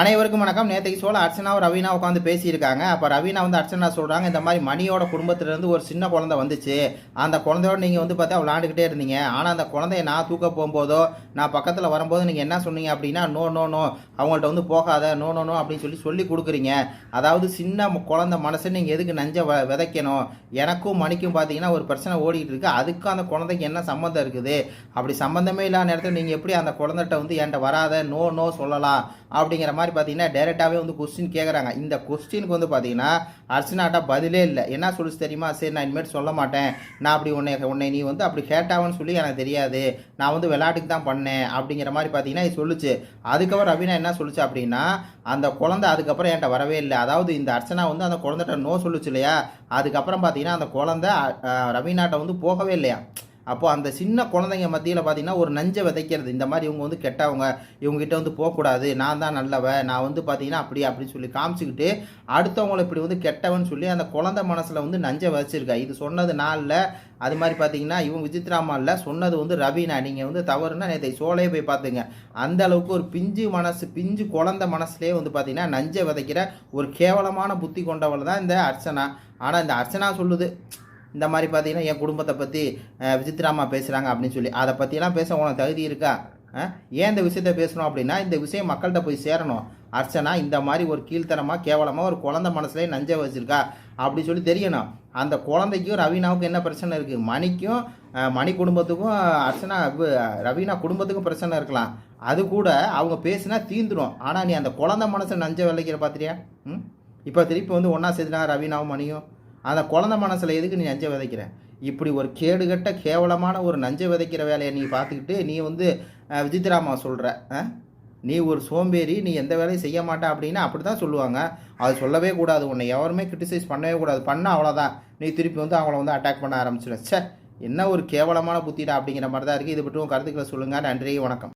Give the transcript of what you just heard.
அனைவருக்கும் வணக்கம். நேற்றுக்கு சோழ அர்ச்சனாவும் ரவீனா உட்காந்து பேசியிருக்காங்க. அப்போ ரவீனா வந்து அர்ச்சனா சொல்கிறாங்க இந்த மாதிரி மணியோட குடும்பத்திலேருந்து ஒரு சின்ன குழந்தை வந்துச்சு. அந்த குழந்தையோட நீங்கள் வந்து பார்த்தா விளாண்டுக்கிட்டே இருந்தீங்க. ஆனால் அந்த குழந்தைய நான் தூக்க போகும்போதோ நான் பக்கத்தில் வரும்போது நீங்கள் என்ன சொன்னீங்க அப்படின்னா நோ நோ நோ அவங்கள்ட்ட வந்து போகாத நோ நோ நோ அப்படின்னு சொல்லி சொல்லி கொடுக்குறீங்க. அதாவது சின்ன குழந்தை மனசை நீங்கள் எதுக்கு நஞ்ச வ விதைக்கணும்? எனக்கும் மணிக்கும் பார்த்தீங்கன்னா ஒரு பிரச்சனை ஓடிக்கிட்டு இருக்குது அதுக்கும் அந்த குழந்தைக்கு என்ன சம்மந்தம் இருக்குது? அப்படி சம்மந்தமே இல்லாத நேரத்தில் நீங்கள் எப்படி அந்த குழந்தைகிட்ட வந்து என்கிட்ட வராத நோ நோ சொல்லலாம் அப்படிங்கிற மாதிரி பார்த்தீங்கன்னா டேரெக்டாகவே வந்து கொஸ்டின் கேட்குறாங்க இந்த கொஸ்டினுக்கு வந்து பார்த்தீங்கன்னா அர்ச்சனாட்ட பதிலே இல்லை. என்ன சொல்லுச்சு தெரியுமா? சரி நான் இனிமேல் சொல்ல மாட்டேன். நான் அப்படி உன்னை உன்னை நீ வந்து அப்படி கேட்டாவன்னு சொல்லி எனக்கு தெரியாது. நான் வந்து விளையாட்டுக்கு தான் பண்ணேன் அப்படிங்கிற மாதிரி பார்த்தீங்கன்னா இது சொல்லுச்சு. அதுக்கப்புறம் ரவீனா என்ன சொல்லுச்சு அப்படின்னா அந்த குழந்தை அதுக்கப்புறம் என்கிட்ட வரவே இல்லை. அதாவது இந்த அர்ச்சனா வந்து அந்த குழந்தைகிட்ட நோ சொல்லுச்சு இல்லையா? அதுக்கப்புறம் பார்த்தீங்கன்னா அந்த குழந்தை ரவீனாட்ட வந்து போகவே இல்லையா? அப்போ அந்த சின்ன குழந்தைங்க மத்தியில் பார்த்தீங்கன்னா ஒரு நஞ்சை விதைக்கிறது. இந்த மாதிரி இவங்க வந்து கெட்டவங்க. இவங்ககிட்ட வந்து போகக்கூடாது. நான் தான் நல்லவ. நான் வந்து பார்த்தீங்கன்னா அப்படி அப்படின்னு சொல்லி காமிச்சிக்கிட்டு அடுத்தவங்களை இப்படி வந்து கெட்டவன் சொல்லி அந்த குழந்தை மனசில் வந்து நஞ்சை வச்சிருக்கா இது சொன்னது நாளில் அது மாதிரி பார்த்தீங்கன்னா இவங்க விசித்ராமா சொன்னது வந்து ரவீனா. நீங்கள் வந்து தவறுனா நேற்றை சோலையே போய் பார்த்துங்க அந்த அளவுக்கு ஒரு பிஞ்சு மனசு பிஞ்சு குழந்தை மனசுலேயே வந்து பார்த்தீங்கன்னா நஞ்சை விதைக்கிற ஒரு கேவலமான புத்தி கொண்டவள் தான் இந்த அர்ச்சனா. ஆனால் இந்த அர்ச்சனா சொல்லுது இந்த மாதிரி பார்த்தீங்கன்னா என் குடும்பத்தை பற்றி விசித்ராமா பேசுகிறாங்க அப்படின்னு சொல்லி. அதை பற்றியெல்லாம் பேச உனக்கு தகுதி இருக்கா? ஏன் இந்த விஷயத்த பேசணும் அப்படின்னா இந்த விஷயம் மக்கள்கிட்ட போய் சேரணும். அர்ச்சனா இந்த மாதிரி ஒரு கீழ்த்தரமாக கேவலமாக ஒரு குழந்தை மனசுலேயே நஞ்சை வச்சுருக்கா? அப்படி சொல்லி தெரியணும். அந்த குழந்தைக்கும் ரவீனாவுக்கும் என்ன பிரச்சனை இருக்குது மணிக்கும் மணி குடும்பத்துக்கும் அர்ச்சனா ரவீனா குடும்பத்துக்கும் பிரச்சனை இருக்கலாம். அது கூட அவங்க பேசினா தீந்துடும் ஆனால் நீ அந்த குழந்தை மனசை நஞ்சை விளைக்கிற பார்த்துறியா ம்? இப்போ திருப்பி வந்து ஒன்றா சேர்த்துனா ரவீனாவும் மணியும். அந்த குழந்தை மனசில் எதுக்கு நீ நஞ்சை விதைக்கிற? இப்படி ஒரு கேடுகட்ட கேவலமான ஒரு நஞ்சை விதைக்கிற வேலையை நீ பார்த்துக்கிட்டு நீ வந்து விஜித் ராமா சொல்கிற நீ ஒரு சோம்பேறி நீ எந்த வேலையும் செய்ய மாட்டா அப்படின்னா அப்படி தான் சொல்லுவாங்க. அது சொல்லவே கூடாது. உன்னை எவருமே கிரிட்டிசைஸ் பண்ணவே கூடாது. பண்ண அவ்வளோதான் நீ திருப்பி வந்து அவங்கள வந்து அட்டாக் பண்ண ஆரம்பிச்சிடும் சே என்ன ஒரு கேவலமான புத்திடா அப்படிங்கிற மாதிரி தான் இருக்குது இது பற்றி உன் கருத்துக்களை சொல்லுங்கள் நன்றி வணக்கம்.